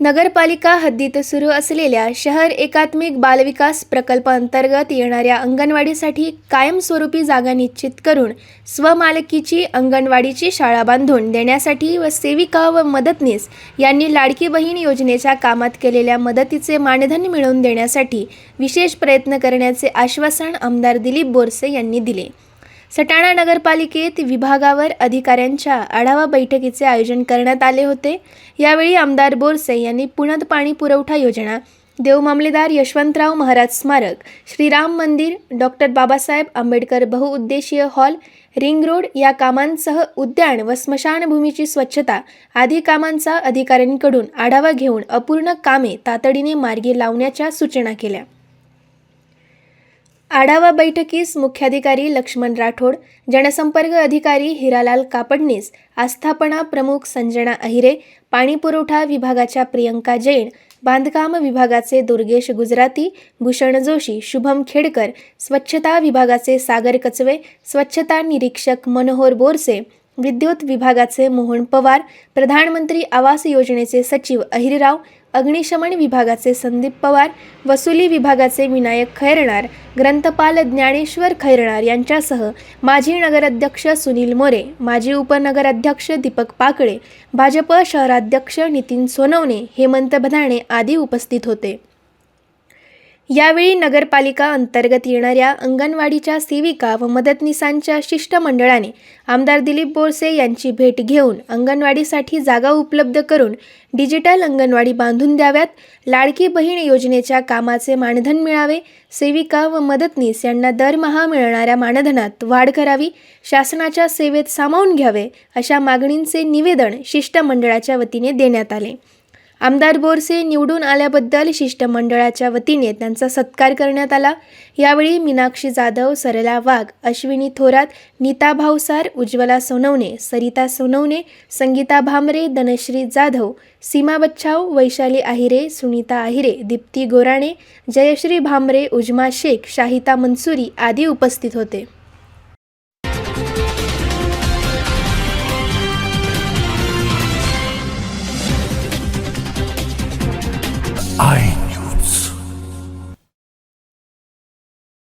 नगरपालिका हद्दीत सुरू असलेल्या शहर एकात्मिक बालविकास प्रकल्पांतर्गत येणाऱ्या अंगणवाडीसाठी कायमस्वरूपी जागा निश्चित करून स्वमालकीची अंगणवाडीची शाळा बांधून देण्यासाठी व सेविका व मदतनीस यांनी लाडकी बहीण योजनेच्या कामात केलेल्या मदतीचे मानधन मिळवून देण्यासाठी विशेष प्रयत्न करण्याचे आश्वासन आमदार दिलीप बोरसे यांनी दिले. सटाणा नगरपालिकेत विभागावर अधिकाऱ्यांच्या आढावा बैठकीचे आयोजन करण्यात आले होते. यावेळी आमदार बोरसे यांनी पुण्यात पाणी पुरवठा योजना देव मामलेदार यशवंतराव महाराज स्मारक श्रीराम मंदिर डॉक्टर बाबासाहेब आंबेडकर बहुउद्देशीय हॉल रिंग रोड या कामांसह उद्यान व स्मशानभूमीची स्वच्छता आदी कामांचा अधिकाऱ्यांकडून आढावा घेऊन अपूर्ण कामे तातडीने मार्गी लावण्याच्या सूचना केल्या. आढावा बैठकीस मुख्याधिकारी लक्ष्मण राठोड जनसंपर्क अधिकारी हिरालाल कापडनीस आस्थापना प्रमुख संजना अहिरे पाणीपुरवठा विभागाच्या प्रियंका जैन बांधकाम विभागाचे दुर्गेश गुजराती भूषण जोशी शुभम खेडकर स्वच्छता विभागाचे सागर कचवे स्वच्छता निरीक्षक मनोहर बोरसे विद्युत विभागाचे मोहन पवार प्रधानमंत्री आवास योजनेचे सचिव अहिरराव अग्निशमन विभागाचे संदीप पवार वसुली विभागाचे विनायक खैरणार ग्रंथपाल ज्ञानेश्वर खैरणार यांच्यासह माजी नगराध्यक्ष सुनील मोरे माजी उपनगराध्यक्ष दीपक पाकळे भाजप शहराध्यक्ष नितीन सोनवणे हेमंत बधाणे आदी उपस्थित होते. यावेळी नगरपालिका अंतर्गत येणाऱ्या अंगणवाडीच्या सेविका व मदतनीसांच्या शिष्टमंडळाने आमदार दिलीप बोरसे यांची भेट घेऊन अंगणवाडीसाठी जागा उपलब्ध करून डिजिटल अंगणवाडी बांधून द्याव्यात लाडकी बहीण योजनेच्या कामाचे मानधन मिळावे सेविका व मदतनीस यांना दरमहा मिळणाऱ्या मानधनात वाढ करावी शासनाच्या सेवेत सामावून घ्यावे अशा मागणींचे निवेदन शिष्टमंडळाच्या वतीने देण्यात आले. आमदार बोरसे निवडून आल्याबद्दल शिष्टमंडळाच्या वतीने त्यांचा सत्कार करण्यात आला. यावेळी मीनाक्षी जाधव सरला वाघ अश्विनी थोरात नीता भावसार उज्ज्वला सोनवणे सरिता सोनवणे संगीता भामरे धनश्री जाधव सीमा बच्छाव वैशाली आहिरे सुनीता आहिरे दीप्ती गोराणे जयश्री भामरे उजमा शेख शाहिता मनसुरी आदी उपस्थित होते. I